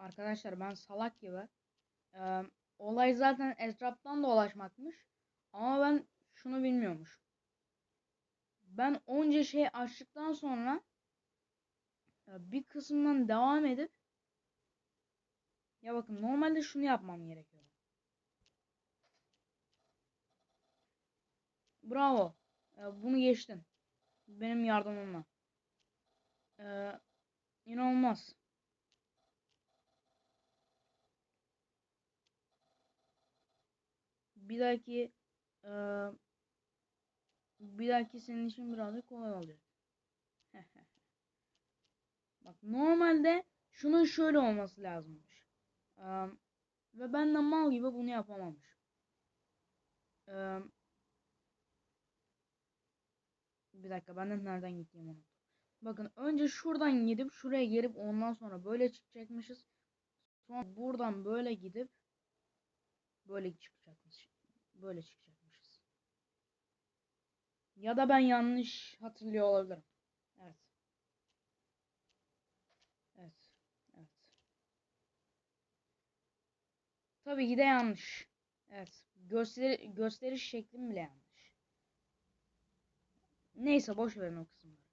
Arkadaşlar ben salak gibi. Ee, olay zaten etraftan dolaşmakmış. Ama ben şunu bilmiyormuş. Ben onca şey açtıktan sonra bir kısımdan devam edip ya bakın normalde şunu yapmam gerekiyor. Bravo. Ee, bunu geçtin. Benim yardımımla. Ee, inanılmaz. Bir dahaki eee, bir dahaki senin için birazcık kolay olacak. Bak normalde şunun şöyle olması lazımmış. Eee, ve ben de mal gibi bunu yapamamış. Eee, bir dakika ben de nereden gittiğimi unuttum. Bakın önce şuradan gidip şuraya gelip ondan sonra böyle çıkacakmışız. Sonra buradan böyle gidip böyle çıkacakmış. Böyle çıkacakmışız. Ya da ben yanlış hatırlıyor olabilirim. Evet. Evet. Evet. Tabii ki de yanlış. Evet. Gösteri gösteriş şeklim bile yanlış. Neyse boş verin o kısımları.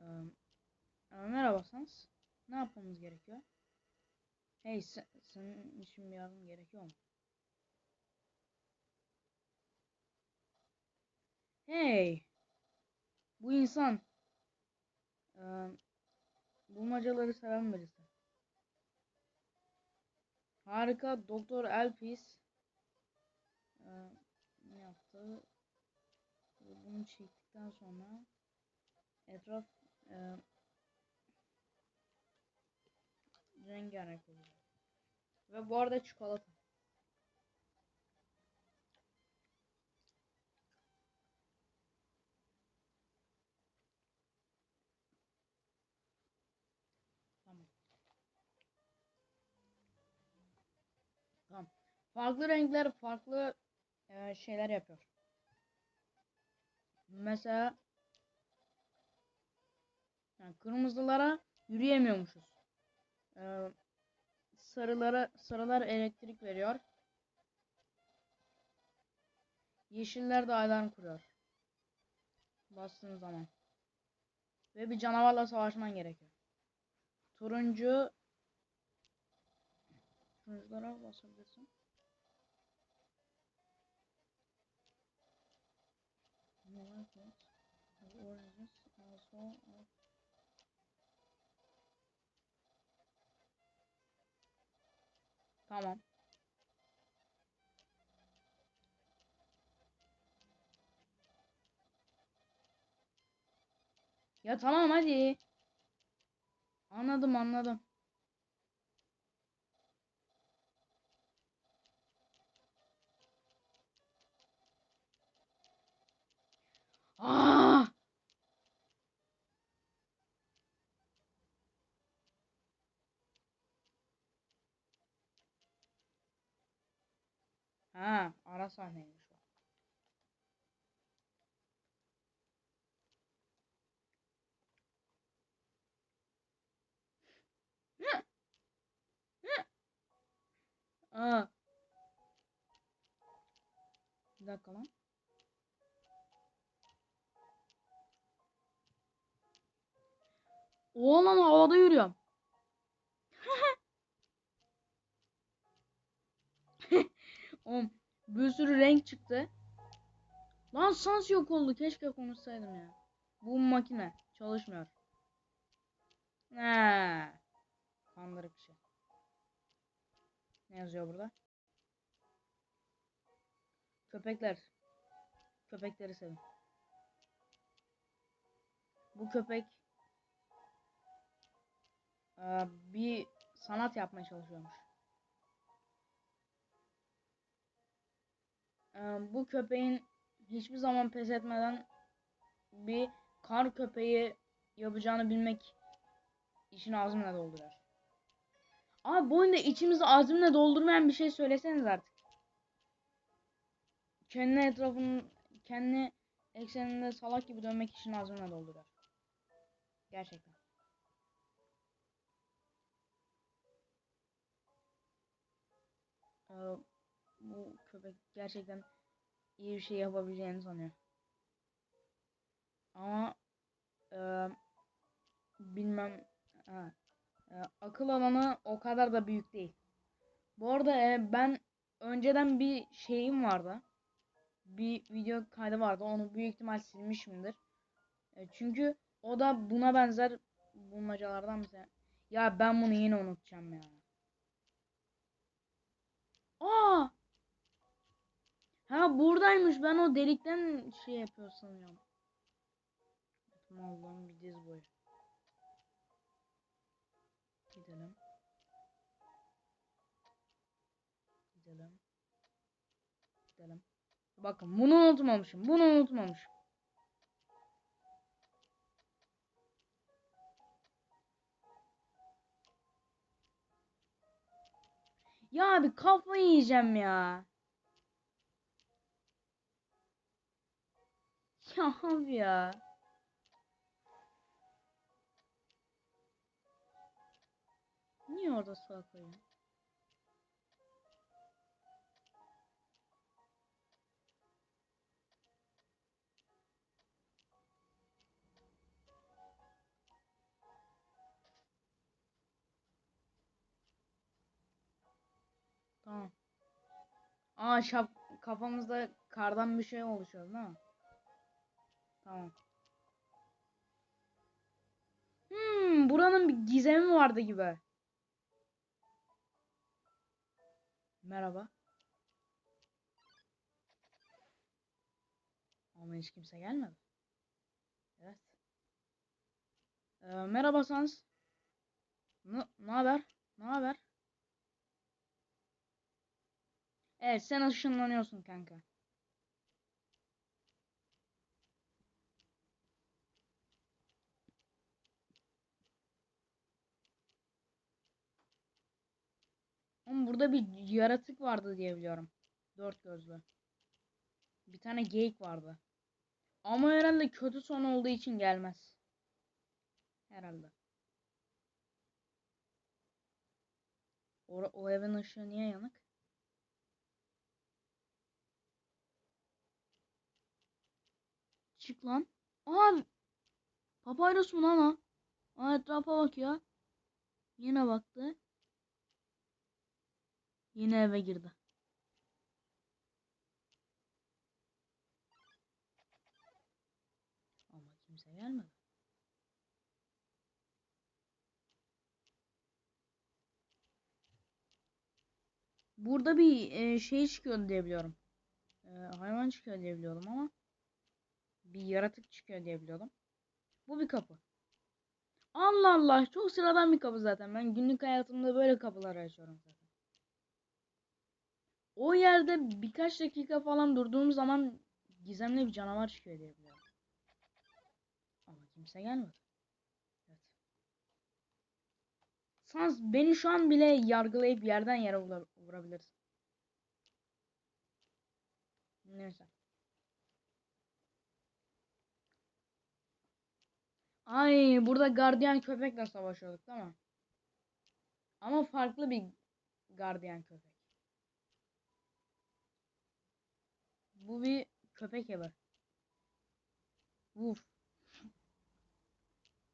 Ee, merhaba. Ne yapmamız gerekiyor? Hey sen, senin için bir yardım gerekiyor mu? Hey. Bu insan. Ee, bulmacaları seven birisi. Harika Doktor Elpis ee, ne yaptı? Bunu çektikten sonra etraf e, rengarenk olacak. Ve bu arada çikolata. Farklı renkler farklı e, şeyler yapıyor. Mesela yani kırmızılara yürüyemiyormuşuz. Ee, sarılara sarılar elektrik veriyor. Yeşiller de alarm kuruyor. Bastığın zaman. Ve bir canavarla savaşman gerekiyor. Turuncu Turunculara basabilirsin. The oranges also are Tamam. Ya tamam hadi. Anladım anladım. Aa! Ha, ara sahneymiş. Aa. Bir dakika lan. Oğlan havada yürüyorum. Oğlum bir sürü renk çıktı. Lan sans yok oldu. Keşke konuşsaydım ya. Bu makine çalışmıyor. He. Kandırık bir şey. Ne yazıyor burada? Köpekler. Köpekleri sevin. Bu köpek bir sanat yapmaya çalışıyormuş. Eee, bu köpeğin hiçbir zaman pes etmeden bir kar köpeği yapacağını bilmek işin azmine dolduruyor. Abi bu oyunda içimizi azimle doldurmayan bir şey söyleseniz artık. Kendi etrafının, kendi ekseninde salak gibi dönmek işin azmine dolduruyor. Gerçekten. Bu köpek gerçekten iyi bir şey yapabileceğini sanıyor. Ama e, bilmem ha, e, akıl alanı o kadar da büyük değil. Bu arada e, ben önceden bir şeyim vardı. Bir video kaydı vardı. Onu büyük ihtimal silmişimdir. E, çünkü o da buna benzer bulmacalardan tane. Ya ben bunu yine unutacağım ya. Aa! Ha buradaymış. Ben o delikten şey yapıyor sanıyorum. Allah'ım bir diz boyu. Gidelim. Gidelim. Gidelim. Bakın bunu unutmamışım. Bunu unutmamışım. Ya abi kafayı yiyeceğim ya. Ya abi ya. Niye orada sağ koyuyorsun? Aa şap kafamızda kardan bir şey oluşuyor değil mi? Tamam. Hmm, buranın bir gizemi vardı gibi. Merhaba. Ama hiç kimse gelmedi. Evet. Ee, merhaba Sans. Ne haber? Ne haber? Evet sen ışınlanıyorsun kanka. Ama burada bir yaratık vardı diye biliyorum. Dört gözlü. Bir tane geyik vardı. Ama herhalde kötü son olduğu için gelmez. Herhalde. O, o evin ışığı niye yanık? Çık lan. Aa! Papyrus mu lan o? Aa etrafa bakıyor. Yine baktı. Yine eve girdi. Ama kimse gelmedi. Burada bir e, şey çıkıyor diye biliyorum. E, hayvan çıkıyor diye biliyorum ama bir yaratık çıkıyor diye biliyordum. Bu bir kapı. Allah Allah çok sıradan bir kapı zaten. Ben günlük hayatımda böyle kapılar açıyorum zaten. O yerde birkaç dakika falan durduğum zaman gizemli bir canavar çıkıyor diye biliyorum. Ama kimse gelmedi. Evet. Sans beni şu an bile yargılayıp yerden yere vura- vurabilirsin. Neyse. Ay burada gardiyan köpekle savaşıyorduk değil mi? Ama farklı bir gardiyan köpek. Bu bir köpek evi. Uf.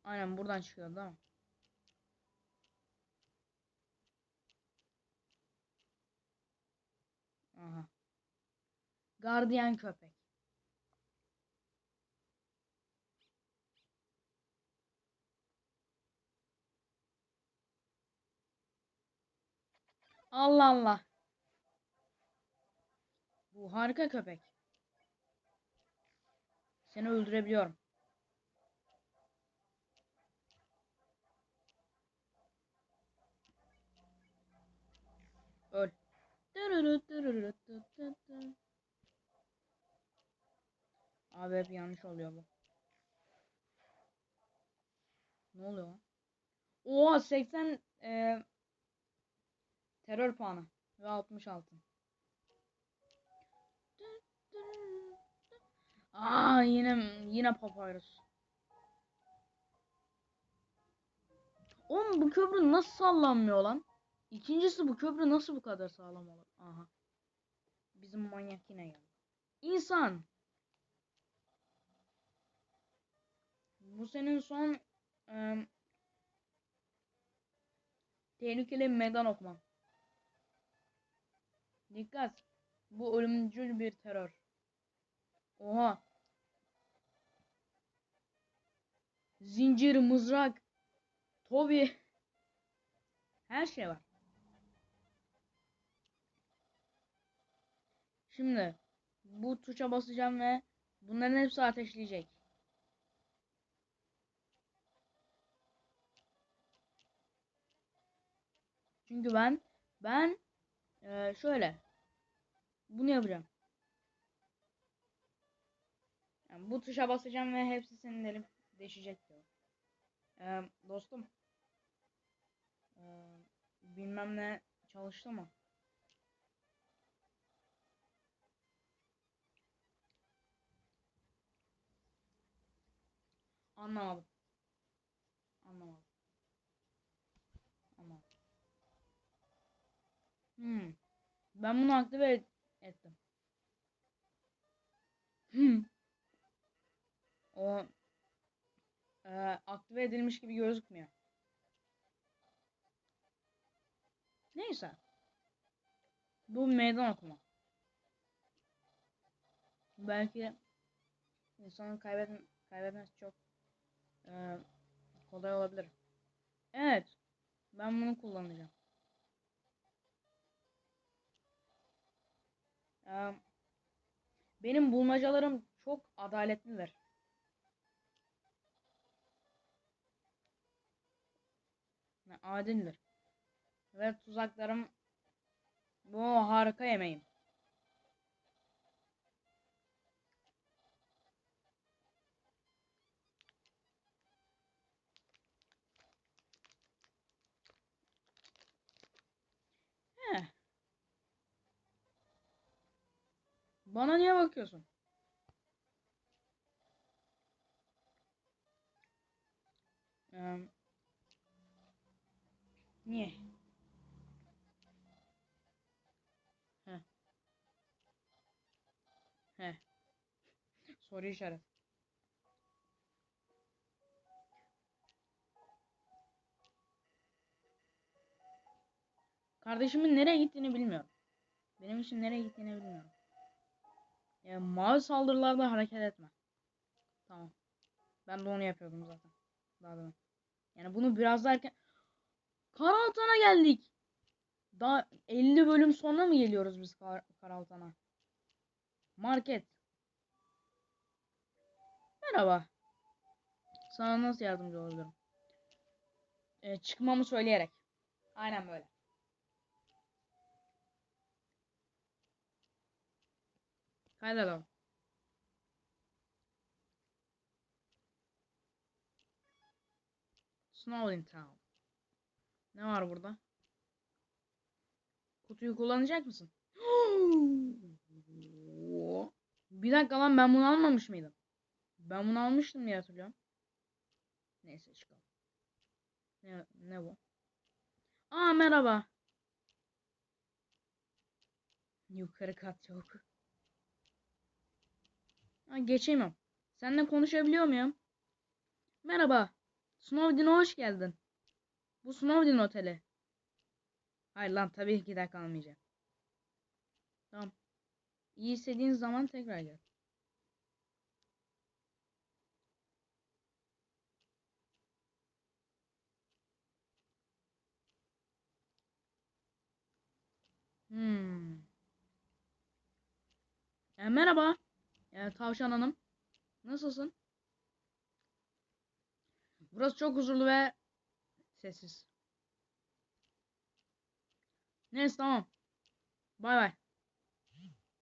Aynen buradan çıkıyor değil mi? Aha. Gardiyan köpek. Allah Allah. Bu harika köpek. Seni öldürebiliyorum. Öl. Abi hep yanlış oluyor bu. Ne oluyor? Oha 80 e, terör puanı ve 60 altın. Aa yine yine papyrus. Oğlum bu köprü nasıl sallanmıyor lan? İkincisi bu köprü nasıl bu kadar sağlam olur? Aha. Bizim manyak yine geldi. İnsan. Bu senin son em, tehlikeli meydan okuman. Dikkat. Bu ölümcül bir terör. Oha. Zincir, mızrak, Tobi. Her şey var. Şimdi bu tuşa basacağım ve bunların hepsi ateşleyecek. Çünkü ben ben eee, şöyle bunu yapacağım. Yani bu tuşa basacağım ve hepsi senin elim deşecek diyor. Eee, dostum. Eee, bilmem ne çalıştı mı? Anlamadım. Anlamadım. Anlamadım. Hmm. Ben bunu aktive et- ettim. Hmm. O e, aktive edilmiş gibi gözükmüyor. Neyse. Bu meydan okuma. Belki insanın kaybetme, kaybetmesi çok e, kolay olabilir. Evet. Ben bunu kullanacağım. Benim bulmacalarım çok adaletlidir. Yani adildir. Ve tuzaklarım bu harika yemeğim. Heh. Bana niye bakıyorsun? Eee, niye? Heh. Heh. Soru işaret. Kardeşimin nereye gittiğini bilmiyorum. Benim için nereye gittiğini bilmiyorum. Ya mavi saldırılarda hareket etme. Tamam. Ben de onu yapıyordum zaten. Daha demin. Yani bunu biraz daha erken... Karaltan'a geldik. Daha 50 bölüm sonra mı geliyoruz biz Kar Karaltan'a? Market. Merhaba. Sana nasıl yardımcı olabilirim? Ee, çıkmamı söyleyerek. Aynen böyle. Kaydedelim. Snowden Town. Ne var burada? Kutuyu kullanacak mısın? Bir dakika lan ben bunu almamış mıydım? Ben bunu almıştım diye hatırlıyorum. Neyse çıkalım. Ne, ne bu? Aa merhaba. Yukarı kat yok. Ha, geçemem. Seninle konuşabiliyor muyum? Merhaba. Snowden'e hoş geldin. Bu Snowden Oteli. Hayır lan tabii ki de kalmayacağım. Tamam. İyi hissettiğin zaman tekrar gel. Hmm. E, merhaba. E, Tavşan Hanım. Nasılsın? Burası çok huzurlu ve sessiz. Neyse tamam. Bay bay.